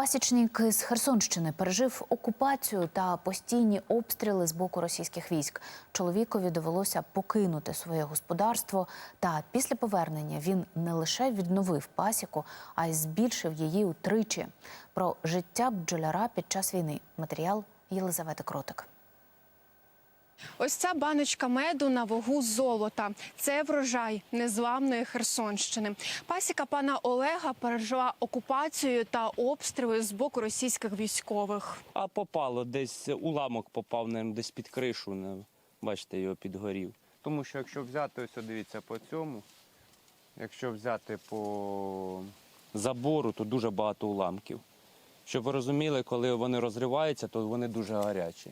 Пасічник з Херсонщини пережив окупацію та постійні обстріли з боку російських військ. Чоловікові довелося покинути своє господарство. Та після повернення він не лише відновив пасіку, а й збільшив її утричі. Про життя бджоляра під час війни. Матеріал Єлизавети Кротик. Ось ця баночка меду на вагу золота. Це врожай незламної Херсонщини. Пасіка пана Олега пережила окупацію та обстріли з боку російських військових. А попало десь уламок попав, наверно, десь під кришу. не- Бачите, його підгорів. Тому що якщо взяти, ось дивіться по цьому, якщо взяти по забору, то дуже багато уламків. Щоб ви розуміли, коли вони розриваються, то вони дуже гарячі.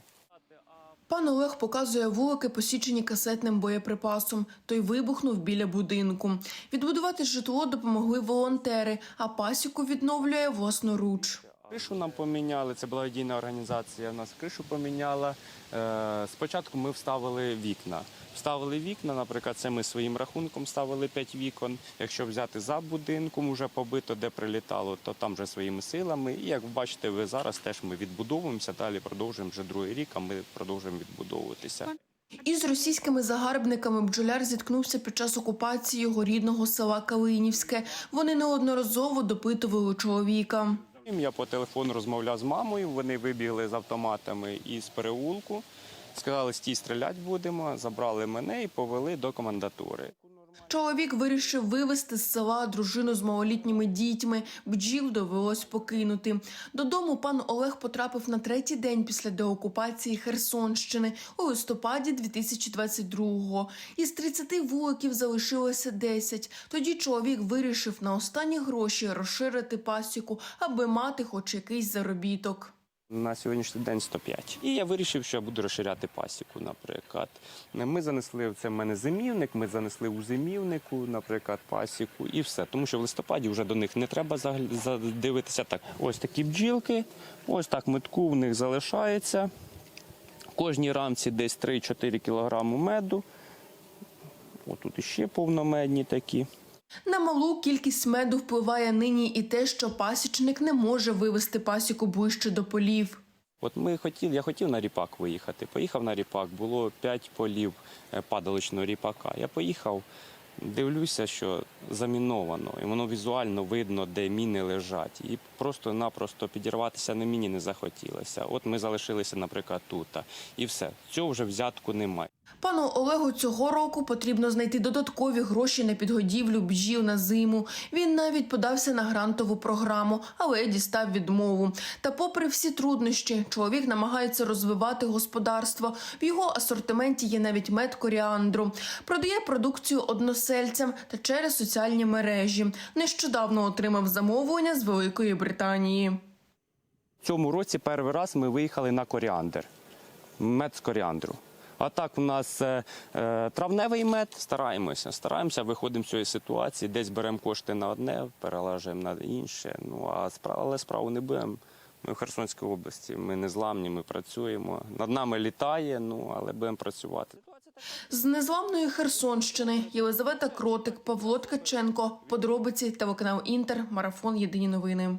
Пан Олег показує вулики, посічені касетним боєприпасом. Той вибухнув біля будинку. Відбудувати житло допомогли волонтери, а пасіку відновлює власноруч. Кришу нам поміняли, це благодійна організація. У Нас кришу поміняла. Е, Спочатку ми вставили вікна. Вставили вікна, наприклад, це ми своїм рахунком ставили 5 вікон. Якщо взяти за будинком, вже побито, де прилітало, то там вже своїми силами. І як бачите, ви зараз теж ми відбудовуємося, далі продовжуємо вже другий рік, а ми продовжуємо відбудовуватися. Із російськими загарбниками бджоляр зіткнувся під час окупації його рідного села Калинівське. Вони неодноразово допитували чоловіка. Я по телефону розмовляв з мамою. Вони вибігли з автоматами із переулку. Сказали, стій стріляти будемо. Забрали мене і повели до комендатури. Чоловік вирішив вивезти з села дружину з малолітніми дітьми. Бджіл довелось покинути. Додому пан Олег потрапив на третій день після деокупації Херсонщини у листопаді 2022-го. Із 30 вуликів залишилося 10. Тоді чоловік вирішив на останні гроші розширити пасіку, аби мати хоч якийсь заробіток. На сьогоднішній день 105. І я вирішив, що я буду розширяти пасіку, наприклад. Ми занесли це в мене зимівник, ми занесли у зимівнику, наприклад, пасіку і все. Тому що в листопаді вже до них не треба задивитися. Так, ось такі бджілки, ось так метку в них залишається. Кожній рамці десь 3-4 кілограми меду. Отут іще повномедні такі. На малу кількість меду впливає нині і те, що пасічник не може вивести пасіку ближче до полів. От ми хотіли, я хотів на ріпак виїхати. Поїхав на ріпак, було 5 полів е, падаличного ріпака. Я поїхав, дивлюся, що заміновано, і воно візуально видно, де міни лежать. І просто-напросто підірватися на міні не захотілося. От ми залишилися, наприклад, тут. І все. Цього вже взятку немає. Пану Олегу цього року потрібно знайти додаткові гроші на підгодівлю бджіл на зиму. Він навіть подався на грантову програму, але дістав відмову. Та, попри всі труднощі, чоловік намагається розвивати господарство. В його асортименті є навіть мед коріандру. Продає продукцію односельцям та через соціальні мережі. Нещодавно отримав замовлення з Великої Британії. Цьому році перший раз ми виїхали на коріандр. Мед з коріандру. А так у нас е, е, травневий мед, стараємося, стараємося, виходимо з цієї ситуації, десь беремо кошти на одне, перелажуємо на інше. Ну а справа, але справу не будемо. Ми в Херсонській області, ми не зламні, ми працюємо. Над нами літає, ну але будемо працювати. З незламної Херсонщини Єлизавета Кротик, Павло Ткаченко. Подробиці телеканал Інтер. Марафон. Єдині новини.